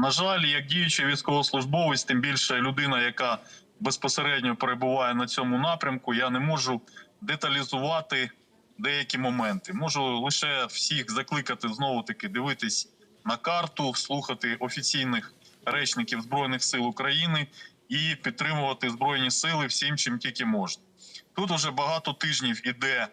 На жаль, як діючий військовослужбовець, тим більше людина, яка безпосередньо перебуває на цьому напрямку, я не можу деталізувати деякі моменти. Можу лише всіх закликати знову таки дивитись на карту, слухати офіційних речників збройних сил України і підтримувати збройні сили всім, чим тільки можна. Тут уже багато тижнів іде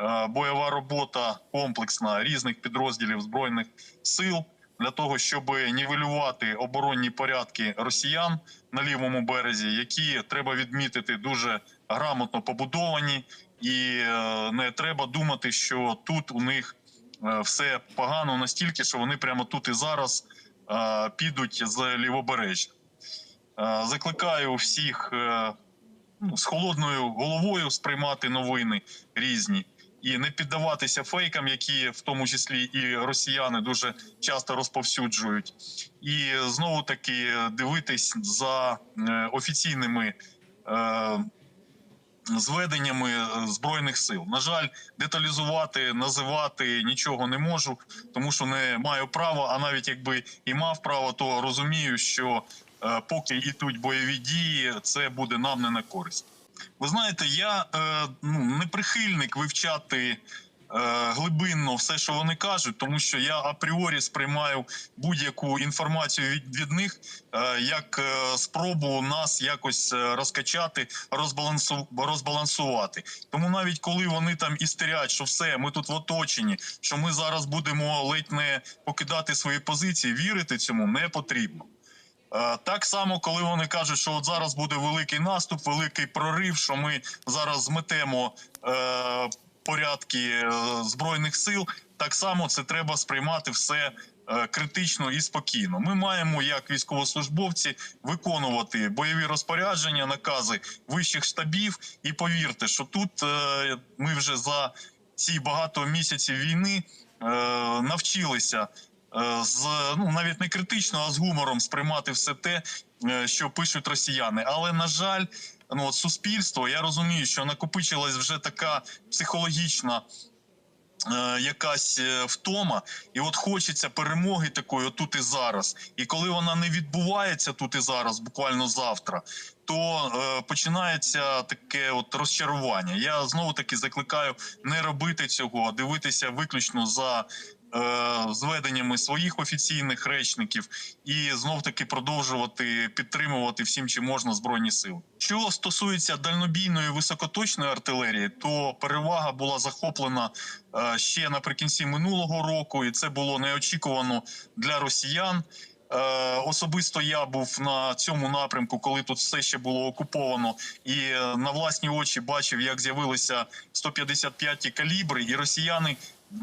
е, бойова робота комплексна різних підрозділів збройних сил для того, щоб нівелювати оборонні порядки росіян на лівому березі, які треба відмітити дуже грамотно побудовані, і е, не треба думати, що тут у них е, все погано настільки, що вони прямо тут і зараз е, підуть з лівобережжя. Закликаю всіх з холодною головою сприймати новини різні і не піддаватися фейкам, які в тому числі і росіяни дуже часто розповсюджують, і знову таки дивитись за е, офіційними. е, Зведеннями збройних сил на жаль, деталізувати, називати нічого не можу, тому що не маю права. А навіть якби і мав право, то розумію, що е, поки йдуть бойові дії, це буде нам не на користь. Ви знаєте, я е, ну, не прихильник вивчати е, глибинно все, що вони кажуть, тому що я апріорі сприймаю будь-яку інформацію від, від них е, як спробу нас якось розкачати, розбалансу, розбалансувати. Тому навіть коли вони там істерять, що все, ми тут в оточенні, що ми зараз будемо ледь не покидати свої позиції, вірити цьому не потрібно. Е, Так само, коли вони кажуть, що от зараз буде великий наступ, великий прорив, що ми зараз зметемо е, порядки е, збройних сил. Так само це треба сприймати все е, критично і спокійно. Ми маємо, як військовослужбовці, виконувати бойові розпорядження, накази вищих штабів. І повірте, що тут ми вже за ці багато місяців війни навчилися з ну навіть не критично, а з гумором сприймати все те, е, що пишуть росіяни. Але на жаль, ну от суспільство, я розумію, що накопичилась вже така психологічна. е, Якась е, втома, і от хочеться перемоги такої тут і зараз. І коли вона не відбувається тут і зараз, буквально завтра, то е, починається таке от розчарування. Я знову таки закликаю не робити цього, а дивитися виключно за е, зведеннями своїх офіційних речників і знов таки продовжувати підтримувати всім, чим можна збройні сили. Що стосується дальнобійної високоточної артилерії, то перевага була захоплена е, ще наприкінці минулого року, і це було неочікувано для росіян. Е, особисто я був на цьому напрямку, коли тут все ще було окуповано, і е, на власні очі бачив, як з'явилися 155 калібри, і росіяни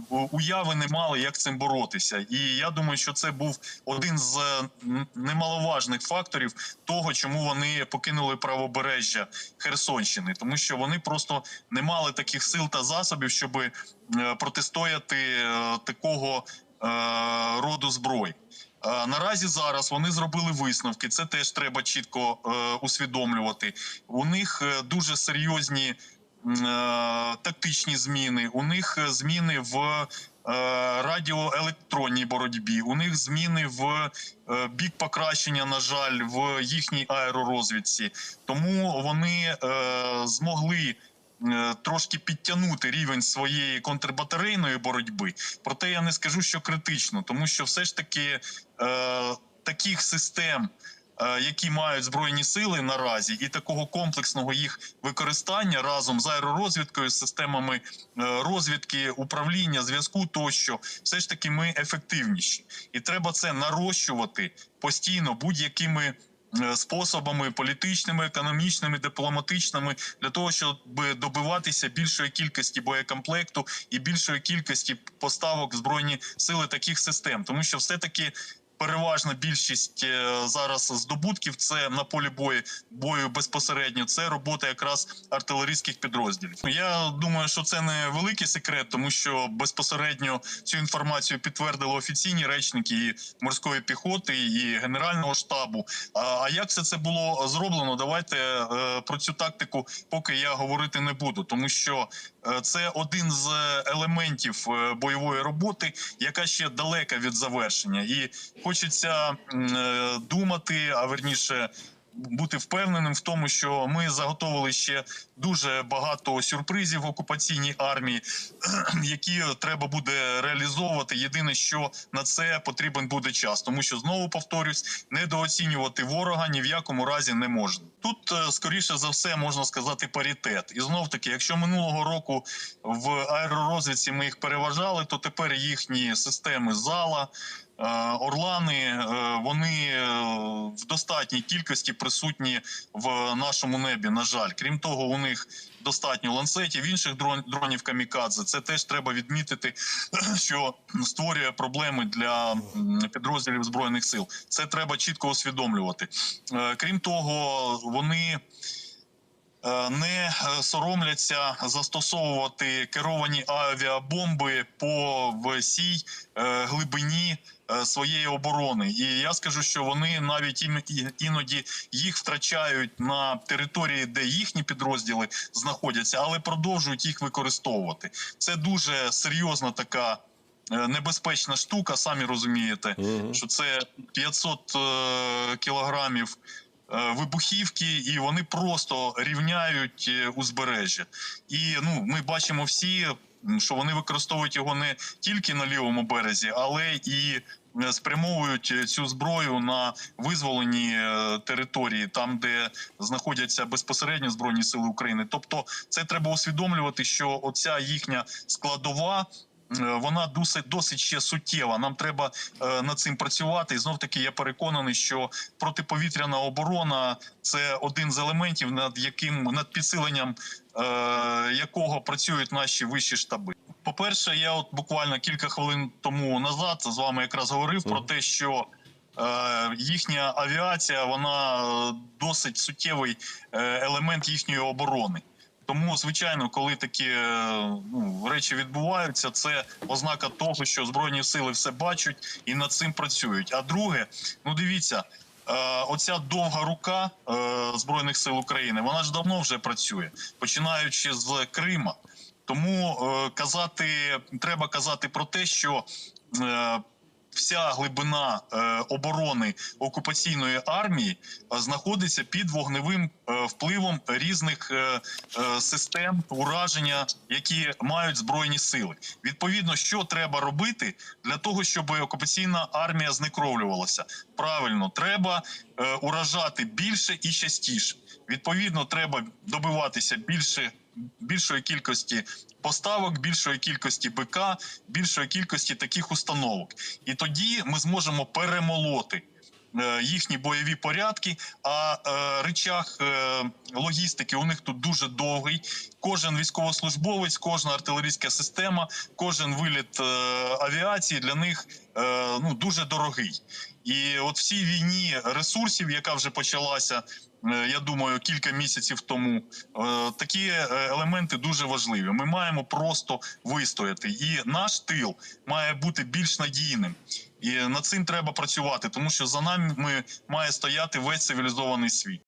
уяви не мали, як цим боротися. І я думаю, що це був один з е, немаловажних факторів того, чому вони покинули правобережжя Херсонщини, тому що вони просто не мали таких сил та засобів, щоб протистояти е, такого е, роду зброї. Е, Наразі зараз вони зробили висновки. Це теж треба чітко е, усвідомлювати. У них е, дуже серйозні е, тактичні зміни. У них е, зміни в е, радіоелектронній боротьбі. У них зміни в е, бік покращення, на жаль, в їхній аеророзвідці. Тому вони е, змогли. е, Трошки підтягнути рівень своєї контрбатарейної боротьби, проте я не скажу, що критично, тому що все ж таки е, таких систем, е, які мають збройні сили наразі, і такого комплексного їх використання разом з аеророзвідкою, з системами е, розвідки, управління, зв'язку тощо, все ж таки ми ефективніші, і треба це нарощувати постійно будь-якими. е, Способами політичними, економічними, дипломатичними для того, щоб добиватися більшої кількості боєкомплекту і більшої кількості поставок збройні сили таких систем, тому що все таки. Переважна більшість е, зараз здобутків це на полі бою бою безпосередньо. Це робота якраз артилерійських підрозділів. Я думаю, що це не великий секрет, тому що безпосередньо цю інформацію підтвердили офіційні речники і морської піхоти і генерального штабу. А, як все це було зроблено? Давайте е, про цю тактику, поки я говорити не буду, тому що е, це один з елементів бойової роботи, яка ще далека від завершення, і хочеться е, думати, а верніше. Бути впевненим в тому, що ми заготовили ще дуже багато сюрпризів в окупаційній армії, які треба буде реалізовувати. Єдине, що на це потрібен буде час, тому що знову повторюсь, недооцінювати ворога ні в якому разі не можна. Тут е, скоріше за все можна сказати паритет. І знов таки, якщо минулого року в аеророзвідці ми їх переважали, то тепер їхні системи зала. Е, Орлани е, вони е, в достатній кількості присутні в нашому небі. На жаль, крім того, у них достатньо ланцетів, інших дрон- дронів камікадзе. Це теж треба відмітити, що створює проблеми для підрозділів збройних сил. Це треба чітко усвідомлювати. Крім того, вони. Е, Не е, соромляться застосовувати керовані авіабомби по всій е, глибині своєї оборони. І я скажу, що вони навіть іноді їх втрачають на території, де їхні підрозділи знаходяться, але продовжують їх використовувати. Це дуже серйозна така. Небезпечна штука, самі розумієте, Мгм. що це 500 е, кілограмів вибухівки, і вони просто рівняють е, узбережжя. І ну, ми бачимо всі, що вони використовують його не тільки на лівому березі, але і е, спрямовують е, цю зброю на визволені е, території, там де знаходяться безпосередньо збройні сили України. Тобто, це треба усвідомлювати, що оця їхня складова. Е, Вона досить досить ще суттєва. Нам треба е, над цим працювати. І знов таки я переконаний, що протиповітряна оборона це один з елементів, над яким над підсиленням е, якого працюють наші вищі штаби. По-перше, я от буквально кілька хвилин тому назад з вами якраз говорив про те, що їхня авіація вона досить суттєвий елемент їхньої оборони. Тому, звичайно, коли такі е, ну, речі відбуваються, це ознака того, що збройні сили все бачать і над цим працюють. А друге, ну дивіться, е, оця довга рука е, збройних сил України, вона ж давно вже працює, починаючи з Крима. Тому казати треба казати про те, що вся глибина е, оборони окупаційної армії е, знаходиться під вогневим е, впливом різних систем ураження, які мають збройні сили. Відповідно, що треба робити для того, щоб окупаційна армія знекровлювалася? Правильно, треба уражати більше і частіше. Відповідно, треба добиватися більше. Більшої кількості поставок, більшої кількості БК, більшої кількості таких установок, і тоді ми зможемо перемолоти е, їхні бойові порядки. А е, речах е, логістики у них тут дуже довгий. Кожен військовослужбовець, кожна артилерійська система, кожен виліт авіації для них ну дуже дорогий. І от всій війні ресурсів, яка вже почалася. е, Я думаю, кілька місяців тому е, такі е, елементи дуже важливі. Ми маємо просто вистояти, і наш тил має бути більш надійним. І над цим треба працювати, тому що за нами має стояти весь цивілізований світ.